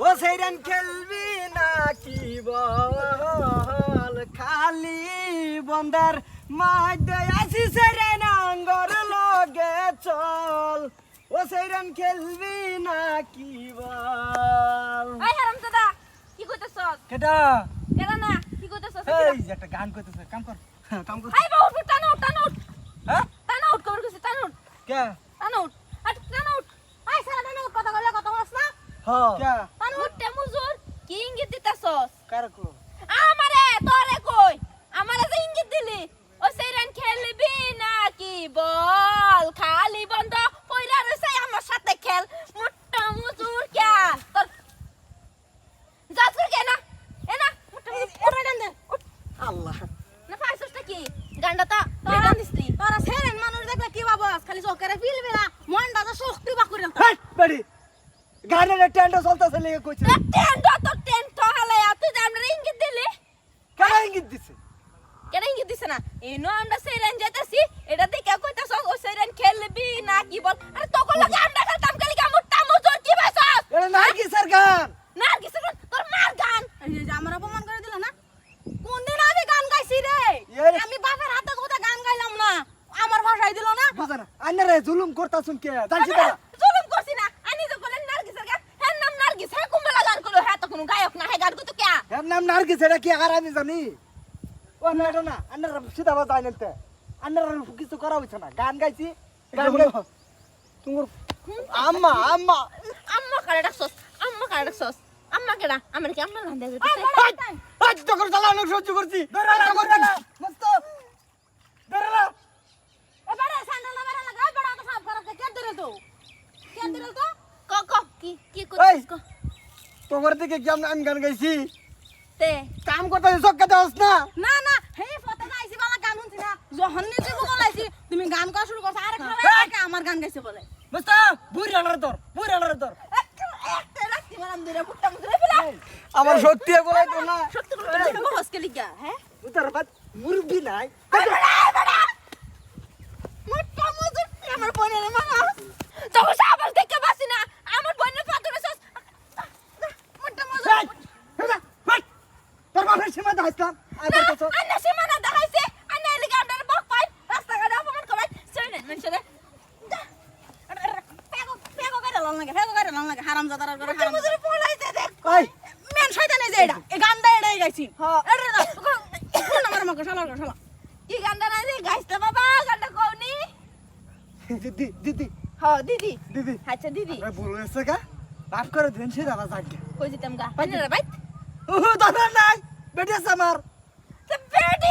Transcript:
ও সেইরান খেলবি নাকি বল? খালি বন্দার মাঝে আসি সেইরান আঙ্গর লগে চল। ও সেইরান খেলবি নাকি বল? এই হারামজাদা কি কইতেছস কেটা এরা না কি কইতেছস এই যে একটা গান কইতেছে কাম কর। হ্যাঁ, কাম কর। আই বাবু উঠ টানো উঠ টানো হ্যাঁ? টানো উঠ কবর কইছে টানো উঠ কে? টানো উঠ আট টানো উঠ আই সারা টানো উঠ কথা কইলে কথা হস না। হ্যাঁ কে? কি ইঙ্গিত দিতেছস কার কো আমারে তোরে কই আমারে যে ইঙ্গিত দিলি ও সেইরান খেলবি নাকি বল খালি বন্ধ পয়লা রইছে আমার সাথে খেল মোটা মুজুর ক্যা তোর যাস করে কে না এ না মোটা মুজুর ওরে দে আল্লাহ না পাইছসটা কি গান্ডা তা গান দিসনি তোরা সেরেন মানুষ দেখলে কি বাবস খালি চোখের ফিলবে না মনটা তো শক্তি বা করে হাট গানের টেন্ডা চলতেছে লেগে কইছে তোর টেন্ট তোর টেন্ট হালায়া তুই যে আমরা ইঙ্গিত দিলি কেন ইঙ্গিত দিছে কেন ইঙ্গিত দিছে না এই নো আমরা সেইরান যাইতাছি এটা দেখে কইতাছ ও সেইরান খেলবি না কি বল? আরে তখন লাগে আমরা খেলতাম খালি কামুর তামু জোর কি বাসস এটা নাকি স্যার গান। না তোর মার গান। এই যে আমার অপমান করে দিল না? কোন দিন আমি গান গাইছি রে? আমি বাপের হাতে কোথায় গান গাইলাম না। আমার ভাষায় দিল না। বুঝা না। আন্নারে জুলুম করতাছুন কে? জানছি দাদা। জুলুম করছি না। আনি তো বলেন নার্গিসের গান হ্যাঁ নাম নার্গিস হ্যাঁ কুম্বলা গান করল হ্যাঁ তো কোনো গায়ক না হ্যাঁ গান করতো কে? এর নাম নার্গিস এটা কি আর আমি জানি? ও না এটা না আন্নার সিধা বাজ আইনতে আন্নার কিছু করা হইছে না। গান গাইছি গান গাই তোমার আম্মা আম্মা। আম্মা কারে ডাকছস? আম্মা কারে ডাকছস? আম্মা কেডা? আমার কি আম্মা গান দেবে আজ তখন চালানো সহ্য করছি। মস্ত। বেরালা। এবারে স্যান্ডেল না বেরা লাগা বেড়া তো সাফ করতে কে দিল তো? কে দিল তো? ক ক কি কি করছিস ক? তোর দিকে কেমন আমি গান গাইছি? তে কাম করতে চক্কা দেওয়াস না। না না হে ফতে গাইছি বালা গান শুনছি না। যখন নিজে বলাইছি তুমি গান করা শুরু করছ আরে খারাপ আমার গান গাইছে বলে। মস্ত বুড়ি রানার তোর বুড়ি মারাম দিরে আমার শক্তি বলাই তো না। সত্যি করে তুমি বহস কে লিগা হ্যাঁ? উতার বাদ মুরব্বি নাই। মুট্টা মুজুর আমার বোনের মামা। তখন সাবাস দেখে বাসি না আমার বোনের ফাতুরে সস মুট্টা মুজুর এই, হেলা, হাট। তোর বাপের আবার তো চল। আন্না সীমানা দেখাইছে। আন্না এলিগা আপনার বক পাই রাস্তাঘাটে অপমান করাই শুনেন মানুষের ফেগো ফেগো গাড়ি লন লাগে ফেগো গাড়ি লন লাগে করে পলাইছে দেখ। ওই, মেন শয়তানে যে এটা। এই এটাই গাইছি। হ্যাঁ। এটা না কোন আমার মকে শালা শালা। কি গানটা না রে গাইছটা বাবা গানটা কওনি। দিদি দিদি। হ দিদি। দিদি। আচ্ছা দিদি। আরে ভুল হয়েছে গা। মাফ করে দিন সে দাদা যাকে কই যেতাম গা? পানি রে বাইত। ওহো দাদা নাই। বেটি আছে আমার তো